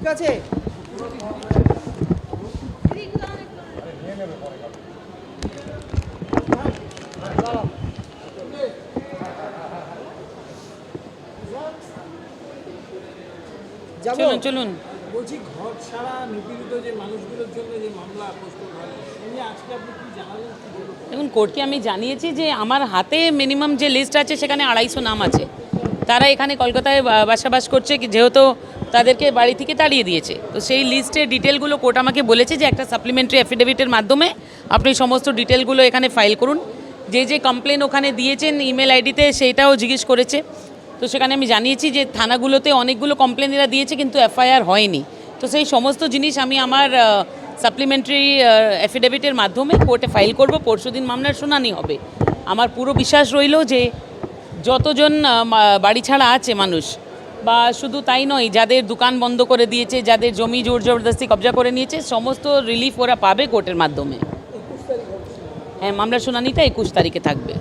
ঠিক আছে? চলুন চলুন। বলছি ঘর ছাড়া নিপীড়িত যে মানুষগুলোর জন্য যে মামলা প্রস্তুত এই নিয়ে আজকে আপনি কি জানালেন দেখুন কোর্টকে আমি জানিয়েছি যে আমার হাতে মিনিমাম যে লিস্ট আছে সেখানে আড়াইশো নাম আছে। তারা এখানে কলকাতায় বাসাবাস করছে কি- যেহেতু তাদেরকে বাড়ি থেকে তাড়িয়ে দিয়েছে। তো সেই লিস্টের ডিটেলগুলো কোর্ট আমাকে বলেছে যে একটা সাপ্লিমেন্টারি অ্যাফিডেভিটের মাধ্যমে আপনি সমস্ত ডিটেলগুলো এখানে ফাইল করুন। যে যে কমপ্লেন ওখানে দিয়েছেন ইমেল আইডিতে সেইটাও জিজ্ঞেস করেছে। তো সেখানে আমি জানিয়েছি যে থানাগুলোতে অনেকগুলো কমপ্লেন এরা দিয়েছে কিন্তু এফআইআর হয়নি। তো সেই সমস্ত জিনিস আমি আমার সাপ্লিমেন্টারি অ্যাফিডেভিটের মাধ্যমে কোর্টে ফাইল করব। পরশুদিন মামলার শুনানি হবে। আমার পুরো বিশ্বাস রইল যে যতজন বাড়ি ছাড়া আছে মানুষ বা শুধু তাই নয়, যাদের দোকান বন্ধ করে দিয়েছে, যাদের জমি জোর জবরদস্তি কবজা করে নিয়েছে, সমস্ত রিলিফ ওরা পাবে কোর্টের মাধ্যমে। হ্যাঁ মামলার শুনানিটা একুশ তারিখে থাকবে।